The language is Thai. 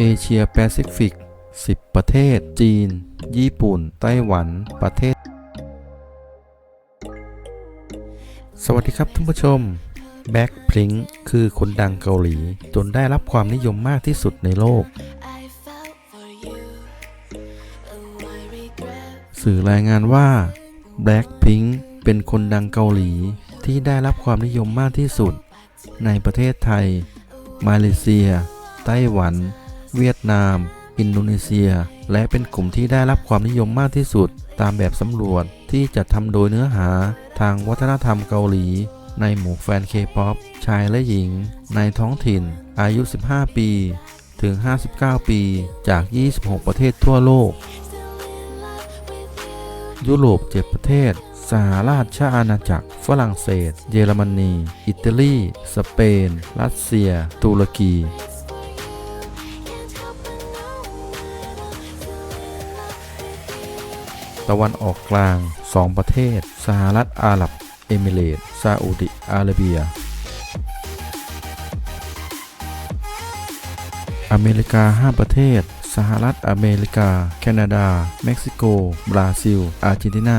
เอเชียแปซิฟิก 10 ประเทศ จีน ญี่ปุ่น ไต้หวัน ประเทศ สวัสดีครับท่านผู้ชม แบ็คพลิงคือคนดังเกาหลี จนได้รับความนิยมมากที่สุดในโลก สื่อรายงานว่า Blackpink เป็นคนดังเกาหลีที่ได้รับความนิยมมากที่สุด ในประเทศไทย มาเลเซีย ไต้หวัน เวียดนาม อินโดนีเซีย และเป็นกลุ่มที่ได้รับความนิยมมากที่สุด ตามแบบสำรวจที่จะทำโดยเนื้อหาทางวัฒนธรรมเกาหลี ในหมู่แฟนเคป๊อปชายและหญิง ในท้องถิ่น อายุ 15 ปี ถึง 59 ปี จาก 26 ประเทศทั่วโลก ยุโรป 7 ประเทศสหราชอาณาจักร ฝรั่งเศส เยอรมนี อิตาลี สเปน รัสเซีย ตุรกี ตะวันออกกลาง 2 ประเทศ สหรัฐอาหรับ เอมิเรตส์ซาอุดิอาระเบีย อเมริกา 5 ประเทศ สหรัฐอเมริกา แคนาดา เม็กซิโก บราซิล อาร์เจนตินา